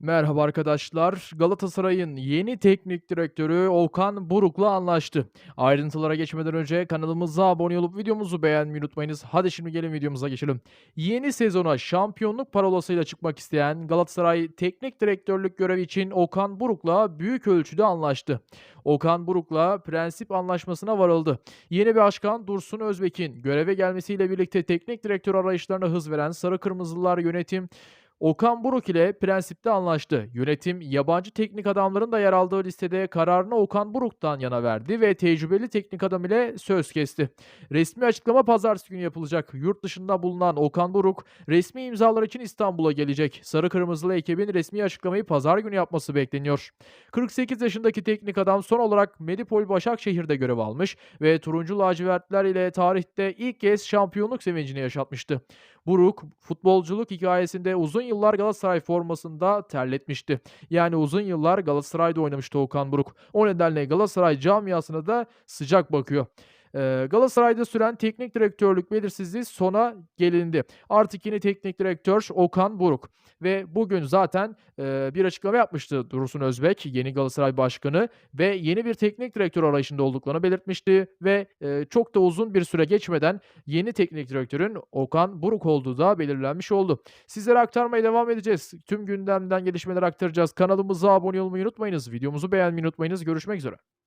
Merhaba arkadaşlar. Galatasaray'ın yeni teknik direktörü Okan Buruk'la anlaştı. Ayrıntılara geçmeden önce kanalımıza abone olup videomuzu beğenmeyi unutmayınız. Hadi şimdi gelin videomuza geçelim. Yeni sezona şampiyonluk parolasıyla çıkmak isteyen Galatasaray teknik direktörlük görevi için Okan Buruk'la büyük ölçüde anlaştı. Okan Buruk'la prensip anlaşmasına varıldı. Yeni başkan Dursun Özbek'in göreve gelmesiyle birlikte teknik direktör arayışlarına hız veren Sarı Kırmızılılar yönetim Okan Buruk ile prensipte anlaştı. Yönetim yabancı teknik adamların da yer aldığı listede kararını Okan Buruk'tan yana verdi ve tecrübeli teknik adam ile söz kesti. Resmi açıklama pazartesi günü yapılacak. Yurt dışında bulunan Okan Buruk resmi imzalar için İstanbul'a gelecek. Sarı Kırmızılı ekibin resmi açıklamayı pazar günü yapması bekleniyor. 48 yaşındaki teknik adam son olarak Medipol Başakşehir'de görev almış ve turuncu lacivertler ile tarihte ilk kez şampiyonluk sevincini yaşatmıştı. Buruk, futbolculuk hikayesinde uzun yıllar Galatasaray formasında terletmişti. Yani uzun yıllar Galatasaray'da oynamıştı Okan Buruk. O nedenle Galatasaray camiasına da sıcak bakıyor. Eee, Galatasaray'da süren teknik direktörlük belirsizliği sona gelindi. Artık yeni teknik direktör Okan Buruk ve bugün zaten, eee, bir açıklama yapmıştı Dursun Özbek, yeni Galatasaray Başkanı ve yeni bir teknik direktör arayışında olduklarını belirtmişti ve, eee, çok da uzun bir süre geçmeden yeni teknik direktörün Okan Buruk olduğu da belirlenmiş oldu. Sizlere aktarmaya devam edeceğiz. Tüm gündemden gelişmeleri aktaracağız. Kanalımıza abone olmayı unutmayınız. Videomuzu beğenmeyi unutmayınız. Görüşmek üzere.